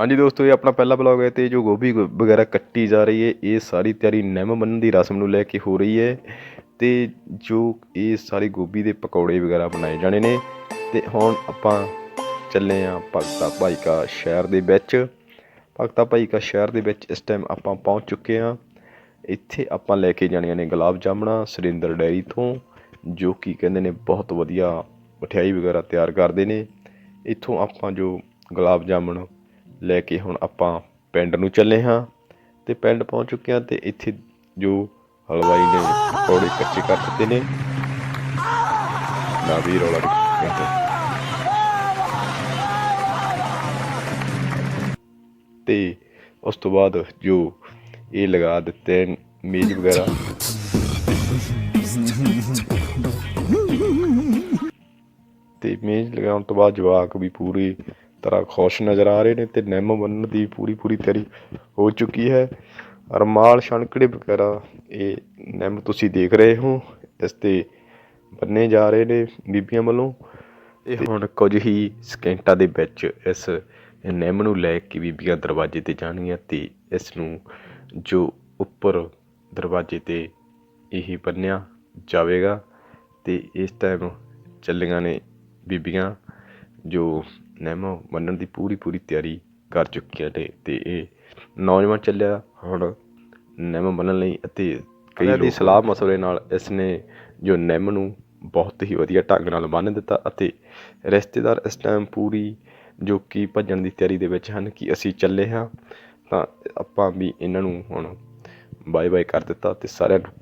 ਹਾਂਜੀ ਦੋਸਤੋ, ਇਹ ਆਪਣਾ ਪਹਿਲਾ ਬਲੌਗ ਹੈ ਤੇ ਜੋ ਗੋਭੀ ਵਗੈਰਾ ਕੱਟੀ ਜਾ ਰਹੀ ਹੈ, ਇਹ ਸਾਰੀ ਤਿਆਰੀ ਨਿੰਮ ਬੰਨਣ ਦੀ ਰਸਮ ਨੂੰ ਲੈ ਕੇ ਹੋ ਰਹੀ ਹੈ ਤੇ ਜੋ ਇਹ ਸਾਰੀ ਗੋਭੀ ਦੇ ਪਕੌੜੇ ਵਗੈਰਾ ਬਣਾਏ ਜਾਣੇ ਨੇ ਤੇ ਹੁਣ ਆਪਾਂ ਚੱਲੇ ਆ ਭਗਤਾ ਭਾਈ ਕਾ ਸ਼ਹਿਰ ਦੇ ਵਿੱਚ। ਭਗਤਾ ਭਾਈ ਕਾ ਸ਼ਹਿਰ ਦੇ ਵਿੱਚ ਇਸ ਟਾਈਮ ਆਪਾਂ ਪਹੁੰਚ ਚੁੱਕੇ ਆ ਇੱਥੇ ਆਪਾਂ ਲੈ ਕੇ ਜਾਣੀਆਂ ਨੇ ਗੁਲਾਬ ਜਾਮਣਾ ਸੁਰਿੰਦਰ ਡੈਰੀ ਤੋਂ, ਜੋ ਕਿ ਕਹਿੰਦੇ ਨੇ ਬਹੁਤ ਵਧੀਆ ਮਠਿਆਈ ਵਗੈਰਾ ਤਿਆਰ ਕਰਦੇ ਨੇ। ਇੱਥੋਂ ਆਪਾਂ ਜੋ ਗੁਲਾਬ ਜਾਮਣ ਲੈ ਕੇ ਹੁਣ ਆਪਾਂ ਪਿੰਡ ਨੂੰ ਚੱਲੇ ਹਾਂ ਤੇ ਪਿੰਡ ਪਹੁੰਚ ਚੁੱਕੇ ਹਾਂ ਤੇ ਇੱਥੇ ਜੋ ਹਲਵਾਈ ਨੇ ਪਕੌੜੇ ਕੱਚੇ ਕਰ ਦਿੱਤੇ ਨੇ। ਨਾ ਵੀ ਰੌਲਾ ਨਹੀਂ ਤੇ ਉਸ ਤੋਂ ਬਾਅਦ ਜੋ ਇਹ ਲਗਾ ਦਿੱਤੇ ਨੇ ਮੇਜ਼ ਵਗੈਰਾ। ਤੇ ਮੇਜ਼ ਲਗਾਉਣ ਤੋਂ ਬਾਅਦ ਜਵਾਕ ਵੀ ਪੂਰੀ ਤਰ੍ਹਾਂ ਖੁਸ਼ ਨਜ਼ਰ ਆ ਰਹੇ ਨੇ ਤੇ ਨਿੰਮ ਬੰਨਣ ਦੀ ਪੂਰੀ ਪੂਰੀ ਤਿਆਰੀ ਹੋ ਚੁੱਕੀ ਹੈ। ਰਮਾਲ ਛਣਕੜੇ ਵਗੈਰਾ ਇਹ ਨਿੰਮ ਤੁਸੀਂ ਦੇਖ ਰਹੇ ਹੋ, ਇਸ ਤੇ ਬੰਨੇ ਜਾ ਰਹੇ ਨੇ ਬੀਬੀਆਂ ਵੱਲੋਂ। ਇਹ ਹੁਣ ਕੁਝ ਹੀ ਸਕਿੰਟਾਂ ਦੇ ਵਿੱਚ ਇਸ ਨਿੰਮ ਨੂੰ ਲੈ ਕੇ ਬੀਬੀਆਂ ਦਰਵਾਜ਼ੇ ਤੇ ਜਾਣਗੀਆਂ ਤੇ ਇਸ ਨੂੰ ਜੋ ਉੱਪਰ ਦਰਵਾਜ਼ੇ ਤੇ ਇਹ ਬੰਨਿਆ ਜਾਵੇਗਾ ਤੇ ਇਸ ਟਾਈਮ ਚੱਲੀਆਂ ਨੇ ਬੀਬੀਆਂ ਜੋ ਨਿੰਮ ਬੰਨਣ ਦੀ ਪੂਰੀ ਪੂਰੀ ਤਿਆਰੀ ਕਰ ਚੁੱਕੀਆਂ ਨੇ ਤੇ ਇਹ ਨੌਜਵਾਨ ਚੱਲਿਆ ਹੁਣ ਨਿੰਮ ਬੰਨਣ ਲਈ ਅਤੇ ਕਈ ਦੀ ਸਲਾਹ ਮਸ਼ਵਰੇ ਨਾਲ ਇਸ ਨੇ ਜੋ ਨਿੰਮ ਨੂੰ ਬਹੁਤ ਹੀ ਵਧੀਆ ਢੰਗ ਨਾਲ ਬੰਨ੍ਹ ਦਿੱਤਾ ਅਤੇ ਰਿਸ਼ਤੇਦਾਰ ਇਸ ਟਾਈਮ ਪੂਰੀ ਜੋ ਕਿ ਭੱਜਣ ਦੀ ਤਿਆਰੀ ਦੇ ਵਿੱਚ ਹਨ ਕਿ ਅਸੀਂ ਚੱਲੇ ਹਾਂ ਤਾਂ ਆਪਾਂ ਵੀ ਇਹਨਾਂ ਨੂੰ ਹੁਣ ਬਾਏ ਬਾਏ ਕਰ ਦਿੱਤਾ ਤੇ ਸਾਰਿਆਂ ਨੂੰ